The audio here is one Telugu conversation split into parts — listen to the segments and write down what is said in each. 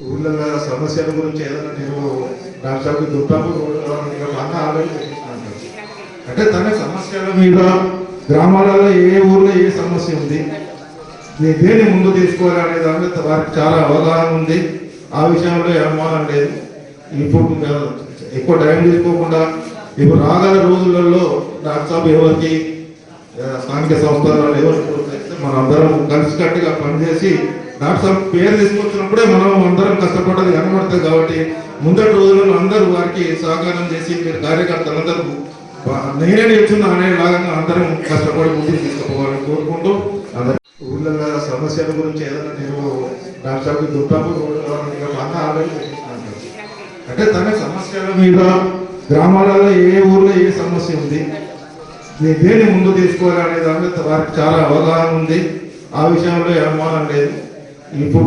ఊళ్ళో సమస్యల గురించి ఏదైనా నేను రాష్ట్రానికి దుర్గాపు బాగా ఆలోచన అంటే తన సమస్యల మీద గ్రామాలలో ఏ ఊర్లో ఏ సమస్య ఉంది దే- దేన్ని ముందు తీసుకోవాలి అనే దాని మీద వారికి చాలా అవగాహన ఉంది. ఆ విషయంలో అనుమానం లేదు. ఇప్పుడు ఎక్కువ టైం తీసుకోకుండా ఇప్పుడు రాగల రోజులలో డాక్టర్ ఎవరికి స్థానిక సంస్థలలో ఎవరు మనందరం అందరం కలిసికట్టుగా పనిచేసి డాక్టర్ సాబ్ పేరు తీసుకొచ్చినప్పుడే మనం అందరం కష్టపడ్డది కనబడుతుంది కాబట్టి ముందటి రోజులలో అందరూ వారికి సహకారం చేసి మీరు కార్యకర్తలందరూ నేనే నేర్చున్నా అనేలాగా అందరం కష్టపడి ముందుకు తీసుకుపోవాలని కోరుకుంటూ అందరూ ఊళ్ళో సమస్యల గురించి ఏదైనా నేను డాక్టర్ సాబ్కి దుర్గాపు అన్న ఆలోచన చేసినాను. అంటే తన సమస్యల మీద గ్రామాలలో ఏ ఊర్లో ఏ సమస్య ఉంది? దేన్ని ముందు తీసుకోవాలి అనే దాని మీద వారికి చాలా అవగాహన ఉంది. ఆ విషయంలో అనుమానం లేదు. ఇప్పుడు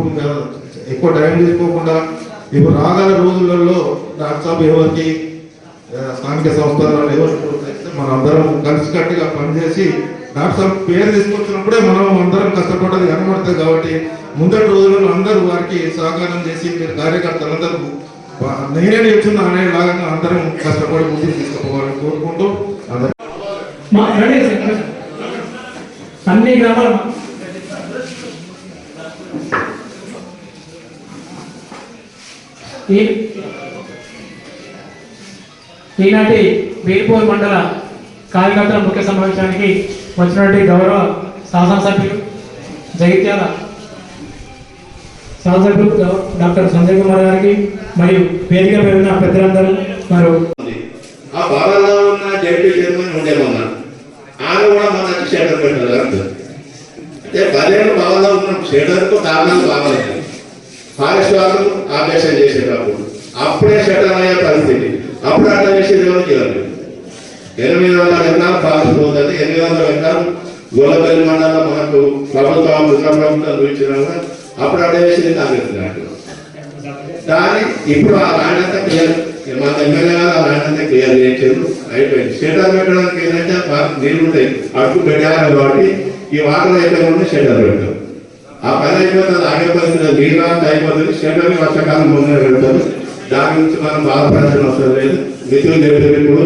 ఎక్కువ టైం తీసుకోకుండా ఇప్పుడు రాగల రోజులలో డాక్టర్ ఎవరికి స్థానిక సంస్థలు ఎవరు మనం అందరం కలిసికట్టుగా పనిచేసి డాక్టర్ పేరు తీసుకొచ్చినప్పుడే మనం అందరం కష్టపడ్డది కనబడుతుంది కాబట్టి ముందటి రోజులలో అందరూ వారికి సహకారం చేసి మీరు కార్యకర్తలందరూ నేనే నేనే అనే లాగా అందరం కష్టపడి ముందుకు తీసుకుపోవాలని కోరుకుంటూ అందరూ అన్ని గ్రామాల ఈ ఈనాటి వేల్పూర్ మండల కార్యకర్తల ముఖ్య సమావేశానికి వచ్చినటువంటి గౌరవ శాసనసభ్యులు జగిత్యాల శాసనసభ్యులు డాక్టర్ సంజయ్ కుమార్ గారికి మరియు వేదిక పెరిగిన ఉన్న పెద్దలందరూ మరియు ఆ భవనంలో ఉన్న జడ్పీ చైర్మన్ ఉండేమన్నా ఆమె కూడా మన షెటర్ పెట్టారు అంటే పదేళ్ళు భవనంలో ఉన్న షెటర్కు కారణాలు బాగాలేదు ఫారెస్ట్ వాళ్ళు ఆపరేషన్ చేసేటప్పుడు అప్పుడే షటర్ అయ్యే పరిస్థితి. అప్పుడు అట్లా చేసేది ఎవరికి ఎనిమిది వందల ఎకరాలు ఫారెస్ట్ పోతుంది ఎనిమిది వందల ఎకరాలు గొల్లపల్లి మండలం మనకు ప్రభుత్వం ఉత్తర ప్రభుత్వం చూపించినాక అప్పుడు అట్లా చేసేది కాంగ్రెస్ నాయకులు దాని ఇప్పుడు ఆ ల్యాండ్ క్లియర్ మా ఎమ్మెల్యే గారు ఆ ల్యాండ్ క్లియర్ చేయించారు అయిపోయింది. షటర్ పెట్టడానికి ఏంటంటే నీళ్ళు ఉంటాయి. అడుగు పెట్టాలి కాబట్టి ఈ వాటర్ అయిపోయిన షటర్ షెటర్ ఆ పని అయిపోతుంది ఆగే పరిస్థితి నీళ్ళు అయిపోతుంది. షెటర్ వర్షాకాలం ముందే పెడతారు. దాని నుంచి మనం బాధపడాల్సిన అవసరం లేదు. నిధులు చెప్పేది ఇప్పుడు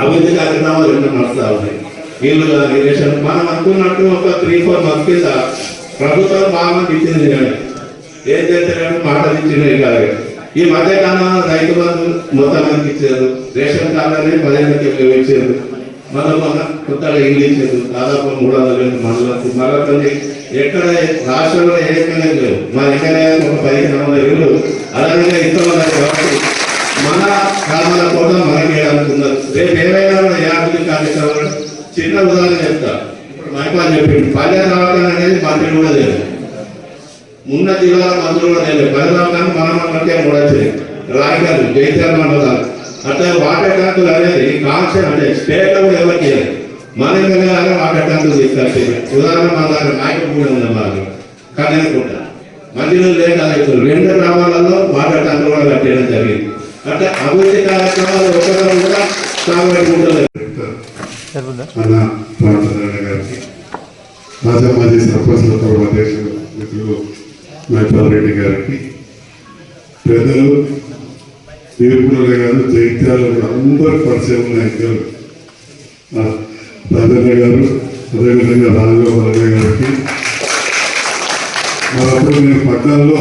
అభివృద్ధి కార్యక్రమాలు ఎన్నో నడుస్తూ ఉన్నాయి. ఇల్లు కానీ రేషన్. మనం అనుకున్నట్టు ఒక త్రీ ఫోర్ మంత్స్ కింద ప్రభుత్వం బాగా ఇచ్చింది కానీ ఏం చేస్తారని మాట ఇచ్చింది కాదు ఈ మధ్య కాలంలో రైతు బంధు మొత్తం మందికి ఇచ్చారు? రేషన్ కార్డు అనేది పదిహేను ఇచ్చారు. మనం మన కొత్తగా ఇంగ్లీష్ ఇచ్చారు దాదాపు మూడు వందల వేలు మనలకు మరొకటి ఎక్కడ రాష్ట్రంలో ఏ ఎక్కడే లేవు. మన ఎక్కడే ఒక పదిహేను వందల ఇళ్ళు. అలాగే ఇస్తున్నారు కాబట్టి మన గ్రామాల కోసం మనకి అనుకున్నారు రేపు ఏమైనా కూడా ఏ అభివృద్ధి కార్యక్రమాలు చిన్న ఉదాహరణ చెప్తా. ఇప్పుడు మైపాల్ చెప్పింది పల్లె రావడం అనేది మంత్రి కూడా లేదు. ఉన్న జిల్లాల మంత్రులు కూడా లేదు. పల్లె రావడానికి మనం మనకే కూడా వచ్చాయి రాయగలు జైత్యాల మండలాలు. అట్లా వాటర్ ట్యాంకులు అనేది కాన్షన్ అంటే స్టేట్లో కూడా ఎవరికి లేదు మన ఎమ్మెల్యే వాటర్ ట్యాంకులు తీసుకొచ్చి ఉదాహరణ మన దగ్గర నాయకుడు కూడా ఉంది మాకు కానీ అనుకుంటా మందిలో లేక రైతులు రెండు గ్రామాలలో వాటర్ ట్యాంకులు కూడా కట్టేయడం జరిగింది. అంటే అభివృద్ధి కార్యక్రమాలు ఒకరు కూడా సాగుబడి గారికి మాజీ సర్పంచ్ల ఫోరం అధ్యక్షులు మిత్రులు రెడ్డి గారికి పెద్దలు వీరపురయ్య గారు జైత్యాలు అందరు పరిచయం ఉన్నాయి గారు రాజన్న గారు అదేవిధంగా రాజగోపాలయ్య గారికి. మరప్పుడు నేను పట్టణంలో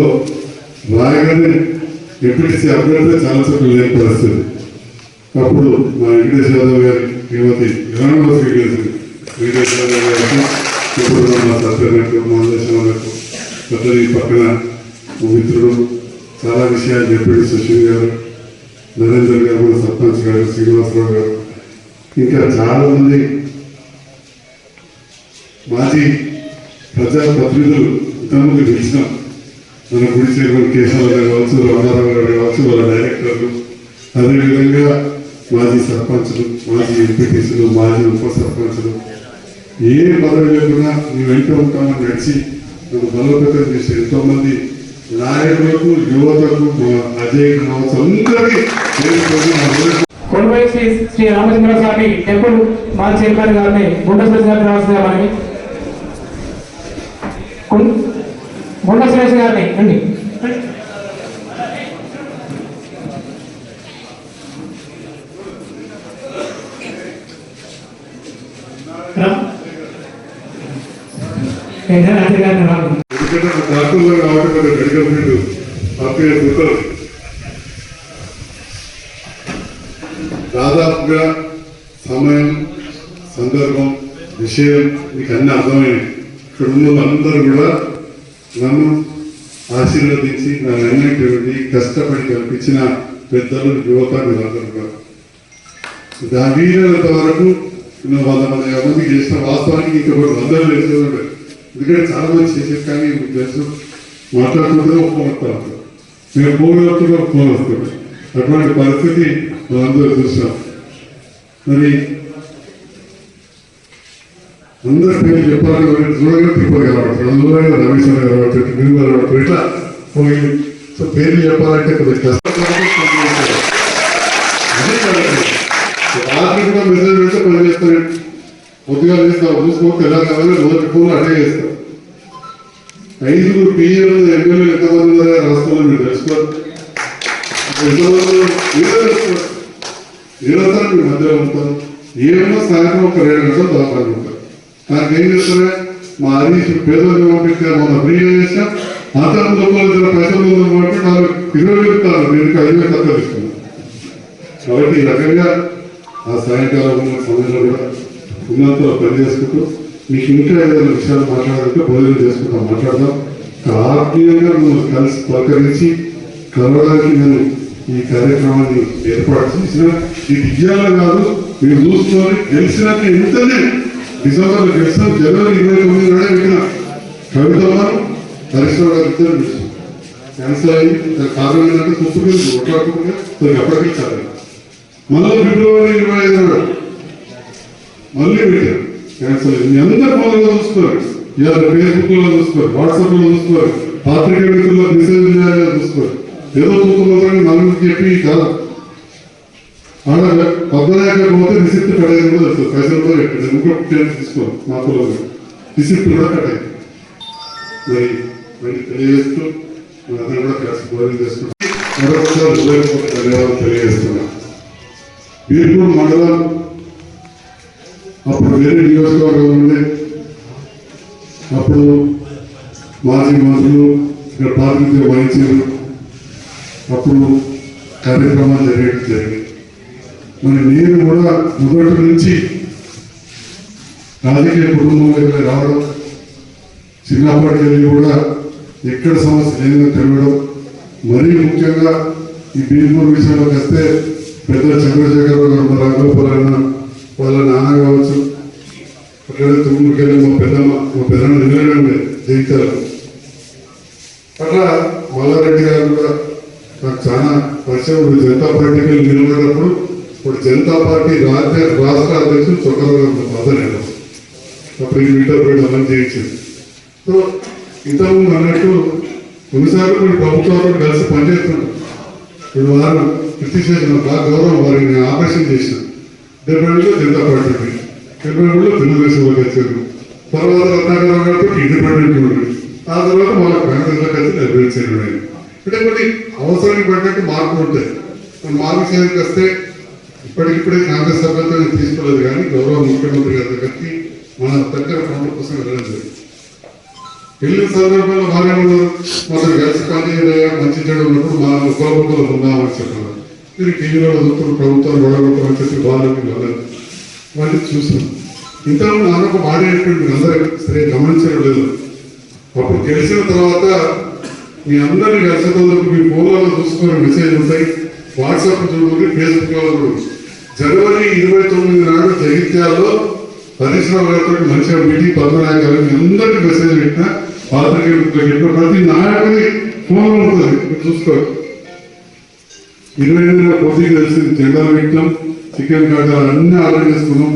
రాగానే ఎంపీటీసీ అభ్యర్థి చాలా చోట్ల లేని పరిస్థితి. అప్పుడు మా వెంకటేష్ యాదవ్ గారి యువతి ఇరాణంలో స్వీకరించింది వెంకటేష్ యాదవ్ గారికి ఇప్పుడు మా సత్యనకు మహేశ్వరకు పెద్దది పక్కన మిత్రుడు చాలా విషయాలు చెప్పాడు సుశీల్ గారు. నరేందర్ గారు మన సర్పంచ్ గారు శ్రీనివాసరావు గారు. ఇంకా చాలామంది మాజీ ప్రజాప్రతినిధులు ఇంతకుముందు గెలిచినాం మన గుడి చైర్మన్ కేశవ గారు కావచ్చు రామారావు గారు కావచ్చు వాళ్ళ డైరెక్టర్లు. అదేవిధంగా మాజీ సర్పంచ్లు మాజీ ఎంపీటీసీలు మాజీ ఉప సర్పంచ్లు. ఏ పదవి లేకుండా మేము వెంట ఉంటామని నడిచి నన్ను బలోపేతం చేసే ఎంతో మంది నాయకులకు యువతకు అజయ్ కావచ్చు శ్రీ శ్రీ రామచంద్ర స్వామి టెంపుల్ మా చైర్మన్ గారిని గుండశ్రేష్ గారిని రావాలని గుండశ్రేష్ గారిని అండి గారిని రావాలి. హ్యాపీగా ఉంటుంది దాదాపుగా సమయం సందర్భం విషయం మీకు అన్ని అర్థమైనవి ఇక్కడ ఉన్న వాళ్ళందరూ కూడా నన్ను ఆశీర్వదించి నా అన్నిటి కష్టపడి కల్పించిన పెద్దలు యువత మీరందరూ కూడా. దాని వీలైనంత వరకు నువ్వు వంద మంది యాభై మందికి చేసిన వాస్తవానికి ఇంకా కూడా వందలు చేసేవాడు ఎందుకంటే చాలా మంది చేసేది కానీ మీకు తెలుసు. మాట్లాడుతుంటే ఫోన్ వస్తాను మేము ఫోన్ వస్తున్నా ఫోన్ వస్తుంది అటువంటి పరిస్థితి మనందరూ చూసాం. మరి అందరి పేరు చెప్పాలి మరి తిరుపతి కనబడుతుంది దూరంగా రమేష్ అని కనబడుతుంది మీరు కనబడుతుంది ఇట్లా పోయి సో పేర్లు చెప్పాలంటే కొద్దిగా కష్టం రాత్రి కూడా మెసేజ్ పెడితే పని పొద్దుగా చేస్తాం. చూసుకోవచ్చు ఎలా కావాలి మొదటి ఫోన్ అడే చేస్తాం. ఐదుగురు పిఎల్ ఎమ్మెల్యేలు ఎంతమంది ఉన్నారో రాష్ట్రంలో మీరు తెలుసుకోవాలి ఎంతమంది నిరంతరం మీ మధ్యలో ఉంటాం. ఏమో సాయంత్రం ఒక రెండు గంటలు దోకాలు ఉంటారు నాకు ఏం చేస్తారా మా హరీష్ పేదలకు పంపించారు మొన్న ఫ్రీగా చేసాం అతను లోపల పైసలు కాబట్టి నాకు ఇరవై వేలు కాదు నేను ఐదు వేలు తక్కువ ఇస్తున్నాను కాబట్టి ఈ రకంగా ఆ సాయంకాలం ఉన్న సమయంలో కూడా ఉన్నంతలో పని చేసుకుంటూ మీకు ఇంకా ఏదైనా విషయాలు మాట్లాడాలంటే భోజనం చేసుకుంటాం మాట్లాడదాం. ఆత్మీయంగా నువ్వు కలిసి పలకరించి కలవడానికి నేను ఈ కార్యక్రమాన్ని ఏర్పాటు చేసిన ఇది విజయాలు కాదు మీరు చూసుకొని గెలిచినాక ఎంతనే డిసెంబర్లో గెలిచిన జనవరి ఇరవై తొమ్మిది నాడే పెట్టిన కవితమ్మ పరిశ్రమ గారు క్యాన్సర్ అయ్యి కారణం ఏంటంటే కుప్పకి కొట్లాడుకుంటే దానికి అప్పటికి చాలి మళ్ళీ ఫిబ్రవరి ఇరవై ఐదు నాడు మళ్ళీ పెట్టారు క్యాన్సర్ అయింది మీ అందరు ఫోన్లో చూసుకోరు ఇవాళ ఫేస్బుక్లో చూసుకోరు వాట్సాప్లో చూసుకోరు పాత్రిక వ్యక్తుల్లో మెసేజ్ చేయాలని చూసుకోరు ఏదో చూసుకున్న నలుగురికి చెప్పి కాదు. ఆడ పద్దనాయక పోతే రిసిప్ట్ కట్ కూడా తెలుసు పైసలు కూడా పెట్టారు ఇంకొక టెన్ తీసుకోరు మా పొలంలో రిసిప్ట్ కూడా. కట్ మరి మరి తెలియజేస్తూ మనందరం కూడా కలిసి భోజనం చేసుకుంటాం మరొకసారి హృదయపూర్వక ధన్యవాదాలు తెలియజేస్తున్నాం బీర్పూర్ మండలం వేరే నియోజకవర్గం ఉండే అప్పుడు మాజీ మంత్రులు ఇక్కడ ప్రాతినిధ్యం వహించారు. అప్పుడు కార్యక్రమాలు జరిగేది జరిగింది. మరి నేను కూడా మొదటి నుంచి రాజకీయ కుటుంబంలోకి రావడం చిన్నప్పటి వెళ్ళి కూడా ఎక్కడ సమస్య లేదని తెలియడం మరీ ముఖ్యంగా ఈ బీర్పూర్ విషయంలోకి వస్తే పెద్ద చంద్రశేఖరరావు గారు మా వాళ్ళ నాన్న కావచ్చు అక్కడ ఊరికెళ్ళి మా పెద్దమ్మ మా పెద్దమ్మ నిలబడి జయించారు. అట్లా మల్లారెడ్డి గారు కూడా నాకు చాలా పరిచయం. ఇప్పుడు జనతా పార్టీకి వెళ్ళి నిలబడినప్పుడు ఇప్పుడు జనతా పార్టీ రాజ్య రాష్ట్ర అధ్యక్షుడు చొక్కరావు బాధ మదర్ నేను అప్పుడు ఈ మీటర్ పోయి అమలు చేయించింది సో ఇంతకుముందు అన్నట్టు కొన్నిసార్లు మీరు ప్రభుత్వాలతో కలిసి పనిచేస్తున్నాం ఇప్పుడు వారు కృషి చేసిన బాగా గౌరవం వారిని ఆపరేషన్ చేసిన. డెబ్బై జనతా పార్టీకి డెబ్బై ఏళ్ళు తెలుగుదేశం వాళ్ళకి వచ్చారు తర్వాత రత్నాకరావు గారితో ఇండిపెండెంట్ ఉండి ఆ తర్వాత వాళ్ళ కాంగ్రెస్లో కలిసి డెబ్బై ఏళ్ళు అంటే కొన్ని అవసరానికి పడ్డట్టు మార్పులు ఉంటాయి. మార్పు చేయడానికి వస్తే ఇప్పటికిప్పుడే కాంగ్రెస్ సభ్యత్వం తీసుకోలేదు కానీ గౌరవ ముఖ్యమంత్రి గారి దగ్గరికి మన దగ్గర పనుల కోసం వెళ్ళడం జరిగింది. వెళ్ళిన సందర్భంలో భాగంలో ఉన్నారు కలిసి పని మంచి చెడు ఉన్నప్పుడు మా ఉపయోగంలో ఉందామని చెప్పారు. మీరు టీవీలో చూస్తున్న ప్రభుత్వం గొడవలు చెప్పి బాగా వెళ్ళదు వాళ్ళు చూసినాం ఇంత నాన్నొక మాట అందరూ సరే గమనించడం లేదు. అప్పుడు గెలిచిన తర్వాత మీ అందరినీ కలిసేందుకు మీ ఫోన్లలో చూసుకునే మెసేజ్ ఉంటాయి. వాట్సాప్ చూడండి ఫేస్బుక్లో కూడా జనవరి ఇరవై తొమ్మిది నాడు జగిత్యాలలో పరిశ్రమ మంచిగా మీటింగ్ పద్మనాయక గారు అందరికీ మెసేజ్ పెట్టిన పాత్రికేయులకు చెప్పిన ప్రతి నాయకుని ఫోన్లో ఉంటుంది. చూసుకోవాలి. ఇరవై ఎనిమిదిలో కలిసి తెలిసింది జెండాలు పెట్టినాం చికెన్ కాజాలు అన్నీ ఆర్డర్ చేసుకున్నాం.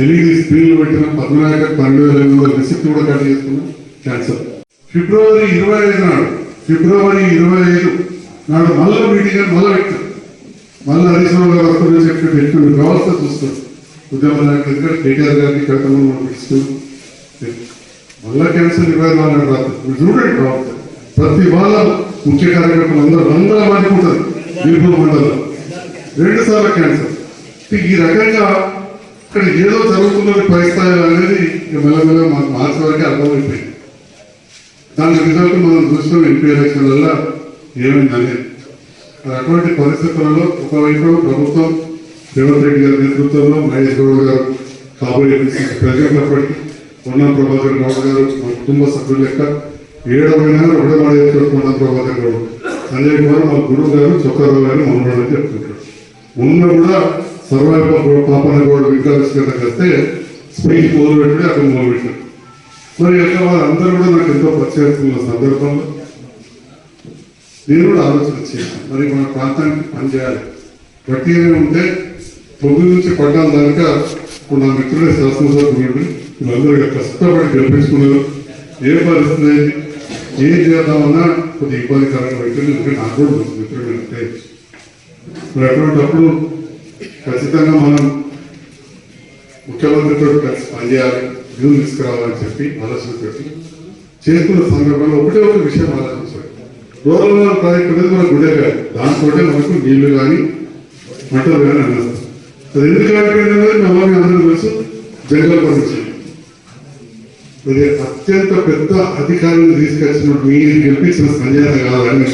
ఎల్ఈడి స్క్రీన్లు పెట్టిన పద్మనాయక పన్నెండు వేల ఎనిమిది వందల రిసిప్ట్ కూడా కట్ చేసుకున్నాం. క్యాన్సర్ ఫిబ్రవరి ఇరవై ఐదు నాడు ఫిబ్రవరి ఇరవై ఐదు నాడు మళ్ళీ మీటింగ్ అని మళ్ళీ పెట్టాం. మళ్ళీ హరీశ్వరరావు గారు వస్తుందని చెప్పి పెట్టుకుని వ్యవస్థ చూస్తాం ఉద్యమ నాయకులు కేటీఆర్ గారికి కడతామని మనం మళ్ళా క్యాన్సర్ ఇరవై నాలుగు రాత్రి. చూడండి ప్రతి వాళ్ళ ముఖ్య కార్యక్రమాలు అందరూ వందల మంది ఉంటుంది బీర్పూర్ మండలం రెండు సార్లు క్యాన్సర్ ఈ రకంగా ఇక్కడ ఏదో జరుగుతున్నది పై అనేది మెల్లమెల్ల మాకు మార్చి వరకు అర్థమైపోయింది. దాని రిజల్ట్ మనం చూస్తాం ఎంపీ ఎలక్షన్లలో ఏమైందనేది మరి అటువంటి పరిస్థితులలో ఒకవైపు ప్రభుత్వం రేవంత్ రెడ్డి గారి నేతృత్వంలో మహేష్ గౌడ్ గారు కాబోయే ప్రజలప్పటికీ ఉన్న ప్రభాకర్ గౌడ్ గారు మా కుటుంబ సభ్యుల లెక్క ఏడవైనా రెండవ పొన్నం ప్రభాకర్ గౌడ్ సంజయ్ కుమార్ మా గురువు గారు చొక్కారావు గారు మనవాడని చెప్తుంటారు. ఉన్న కూడా సర్వైవ పాపన కూడా వికాస్ వస్తే స్పీచ్ మొదలు పెట్టి అక్కడ మొదలు పెట్టారు మరి అక్కడ వాళ్ళందరూ కూడా నాకు ఎంతో పరిచయం సందర్భంలో నేను కూడా ఆలోచన చేయాలి. మరి మన ప్రాంతానికి పనిచేయాలి గట్టిగానే ఉంటే తొమ్మిది నుంచి పడ్డాను దానిక ఇప్పుడు నా మిత్రుడే శాసనసభ్యుడు వీళ్ళందరూ కష్టపడి గెలిపించుకున్నారు. ఏ పరిస్థితి ఏం చేద్దామన్నా కొద్దిగా ఇబ్బందికరంగా పెట్టింది ఎందుకంటే నాకు కూడా తెలుసు మిత్రుడు అంటే మరి అటువంటిప్పుడు ఖచ్చితంగా మనం ముఖ్యమంత్రితో కలిసి పనిచేయాలి బిల్లు తీసుకురావాలని చెప్పి ఆలోచన పెట్టి చేసుకున్న సందర్భంలో ఒకటే ఒక విషయం ఆలోచించాలి. రూరల్ ప్రాజెక్ట్ అనేది మనకు గుడే కాదు దాంతో మనకు నీళ్ళు కానీ మంటలు కానీ అన్నారు అది ఎందుకు ఆగిపోయింది అనేది మేము అందరూ తెలుసు జంగల్ పండించింది మరి అత్యంత పెద్ద అధికారులు తీసుకొచ్చిన మీరు గెలిపించిన సంజయన కాదని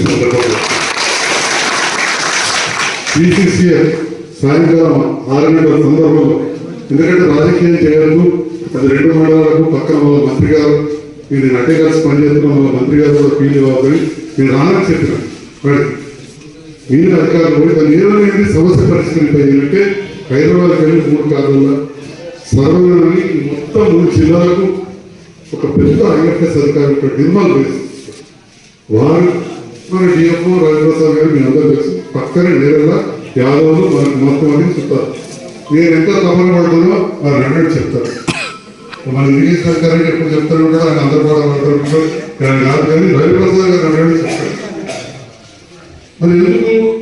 మీకు సాయంకాలం ఆరు గంటల సందర్భంలో ఎందుకంటే రాజకీయం చేయలేదు అది రెండు మండలాలకు పక్కన వాళ్ళ మంత్రి గారు మీరు నటే కలిసి పనిచేస్తున్న వాళ్ళ మంత్రి గారు కూడా ఫీల్ అవ్వదని నేను రానని చెప్పిన. మీరు అధికారులు పోయి దాన్ని సమస్య పరిష్కరించాయి ఏంటంటే హైదరాబాద్కి వెళ్ళి మూడు కాలంలో సర్వని మొత్తం మూడు జిల్లాలకు ఒక పెద్ద ఐఎఫ్ఎస్ అధికారి నిర్మల్ వేసి వారు మన డిఎఫ్ఓ రాజప్రసాద్ గారు మీ అందరూ తెలుసు. పక్కనే నేరుగా యాదవులు మనకు మొత్తం అని చెప్తారు. నేను ఎంత తపన పడుతుందో వారు రెండు చెప్తారు. మన ఇంగ్లీష్ సర్కారు ఎప్పుడు చెప్తారు కూడా ఆయన అందరూ కూడా మాట్లాడుకుంటారు కానీ కాదు కానీ రవిప్రసాద్ గారు రెండు చెప్తారు. మరి ఎందుకు